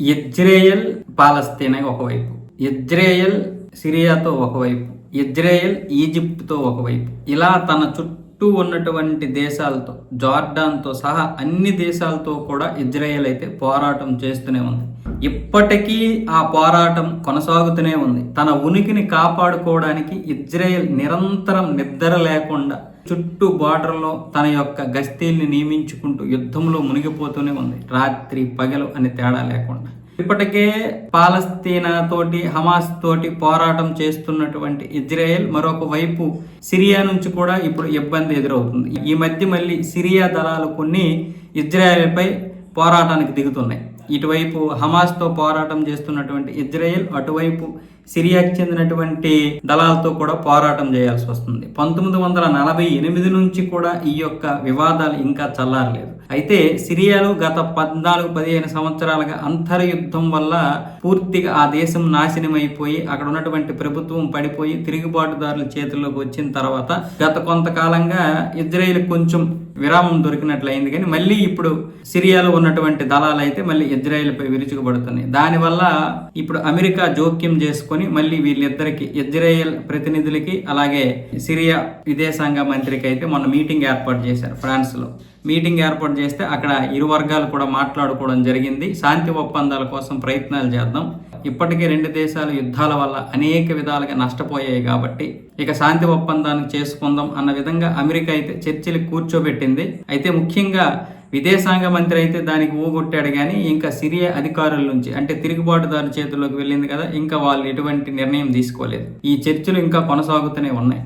Israel పాలస్తీనా ఒకవైపు Israel సిరియాతో ఒకవైపు Israel ఈజిప్ట్తో ఒకవైపు. ఇలా తన చుట్టూ ఉన్నటువంటి దేశాలతో జార్డాన్తో సహా అన్ని దేశాలతో కూడా ఇజ్రాయెల్ అయితే పోరాటం చేస్తూనే ఉంది. ఇప్పటికీ ఆ పోరాటం కొనసాగుతూనే ఉంది. తన ఉనికిని కాపాడుకోవడానికి ఇజ్రాయెల్ నిరంతరం నిద్ర లేకుండా చుట్టూ బార్డర్లో తన యొక్క గస్తీల్ని నియమించుకుంటూ యుద్ధంలో మునిగిపోతూనే ఉంది. రాత్రి పగలు అని తేడా లేకుండా. ఇప్పటికే పాలస్తీనా తోటి హమాస్ తోటి పోరాటం చేస్తున్నటువంటి ఇజ్రాయెల్ మరొక వైపు సిరియా నుంచి కూడా ఇప్పుడు ఇబ్బంది ఎదురవుతుంది. ఈ మధ్య మళ్ళీ సిరియా దళాలు కొన్ని ఇజ్రాయెల్పై పోరాటానికి దిగుతున్నాయి. ఇటువైపు హమాస్తో పోరాటం చేస్తున్నటువంటి ఇజ్రాయెల్ అటువైపు సిరియాకి చెందినటువంటి దళాలతో కూడా పోరాటం చేయాల్సి వస్తుంది. పంతొమ్మిది వందల నలభై ఎనిమిది నుంచి కూడా ఈ యొక్క వివాదాలు ఇంకా చల్లారలేదు. అయితే సిరియాలో గత పద్నాలుగు పదిహేను సంవత్సరాలుగా అంతర్యుద్ధం వల్ల పూర్తిగా ఆ దేశం నాశనం అయిపోయి అక్కడ ఉన్నటువంటి ప్రభుత్వం పడిపోయి తిరుగుబాటుదారుల చేతుల్లోకి వచ్చిన తర్వాత గత కొంతకాలంగా ఇజ్రాయెల్ కొంచెం విరామం దొరికినట్లయింది కానీ మళ్ళీ ఇప్పుడు సిరియాలో ఉన్నటువంటి దళాలు అయితే మళ్ళీ ఇజ్రాయెల్పై విరుచుకుపడుతున్నాయి. దానివల్ల ఇప్పుడు అమెరికా జోక్యం చేసుకొని మళ్ళీ వీళ్ళిద్దరికి ఇజ్రాయెల్ ప్రతినిధులకి అలాగే సిరియా విదేశాంగ మంత్రికి అయితే మొన్న మీటింగ్ ఏర్పాటు చేశారు ఫ్రాన్స్లో. మీటింగ్ ఏర్పాటు చేస్తే అక్కడ ఇరు వర్గాలు కూడా మాట్లాడుకోవడం జరిగింది. శాంతి ఒప్పందాల కోసం ప్రయత్నాలు చేద్దాం. ఇప్పటికే రెండు దేశాలు యుద్ధాల వల్ల అనేక విధాలుగా నష్టపోయాయి కాబట్టి ఇక శాంతి ఒప్పందాన్ని చేసుకుందాం అన్న విధంగా అమెరికా అయితే చర్చలు కూర్చోబెట్టింది. అయితే ముఖ్యంగా విదేశాంగ మంత్రి అయితే దానికి ఊగొట్టాడు కానీ ఇంకా సిరియా అధికారుల నుంచి అంటే తిరుగుబాటుదారు చేతుల్లోకి వెళ్ళింది కదా ఇంకా వాళ్ళు ఎటువంటి నిర్ణయం తీసుకోలేదు. ఈ చర్చలు ఇంకా కొనసాగుతూనే ఉన్నాయి.